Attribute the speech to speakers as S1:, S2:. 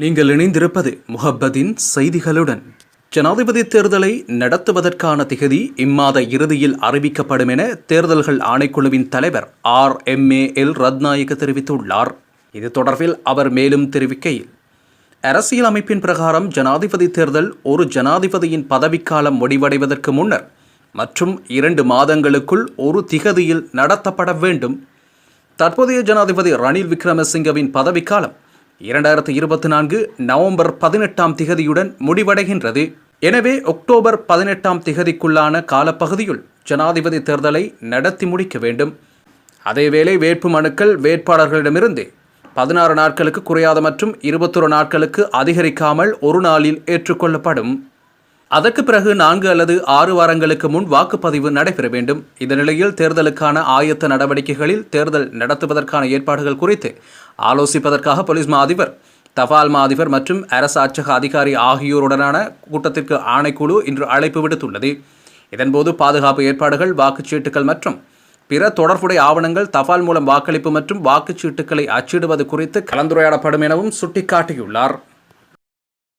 S1: நீங்கள் இணைந்திருப்பது முஹப்பதின் செய்திகளுடன். ஜனாதிபதி தேர்தலை நடத்துவதற்கான திகதி இம்மாத இறுதியில் அறிவிக்கப்படும் என தேர்தல்கள் ஆணைக்குழுவின் தலைவர் R M A L Rathnayake தெரிவித்துள்ளார். இது தொடர்பில் அவர் மேலும் தெரிவிக்கையில் அரசியல் அமைப்பின் பிரகாரம் ஜனாதிபதி தேர்தல் ஒரு ஜனாதிபதியின் பதவிக்காலம் முடிவடைவதற்கு முன்னர் மற்றும் இரண்டு மாதங்களுக்குள் ஒரு திகதியில் நடத்தப்பட வேண்டும். தற்போதைய ஜனாதிபதி ரணில் விக்ரமசிங்கவின் பதவிக்காலம் இரண்டாயிரத்து இருபத்தி நான்கு நவம்பர் பதினெட்டாம் திகதியுடன் முடிவடைகின்றது. எனவே அக்டோபர் பதினெட்டாம் திகதிக்குள்ளான காலப்பகுதியுள் ஜனாதிபதி தேர்தலை நடத்தி முடிக்க வேண்டும். அதேவேளை வேட்பு மனுக்கள் வேட்பாளர்களிடமிருந்து பதினாறு நாட்களுக்கு குறையாத மற்றும் இருபத்தொரு நாட்களுக்கு அதிகரிக்காமல் ஒரு நாளில் ஏற்றுக்கொள்ளப்படும். அதற்கு பிறகு நான்கு அல்லது ஆறு வாரங்களுக்கு முன் வாக்குப்பதிவு நடைபெற வேண்டும். இந்த நிலையில் தேர்தலுக்கான ஆயத்த நடவடிக்கைகளில் தேர்தல் நடத்துவதற்கான ஏற்பாடுகள் குறித்து ஆலோசிப்பதற்காக போலீஸ் மா அதிபர் தபால் மா அதிபர் மற்றும் அரசு அச்சக அதிகாரி ஆகியோருடனான கூட்டத்திற்கு ஆணைக்குழு இன்று அழைப்பு விடுத்துள்ளது. இதன்போது பாதுகாப்பு ஏற்பாடுகள் வாக்குச்சீட்டுகள் மற்றும் பிற தொடர்புடைய ஆவணங்கள் தபால் மூலம் வாக்களிப்பு மற்றும் வாக்குச்சீட்டுகளை அச்சிடுவது குறித்து கலந்துரையாடப்படும் எனவும் சுட்டிக்காட்டியுள்ளார்.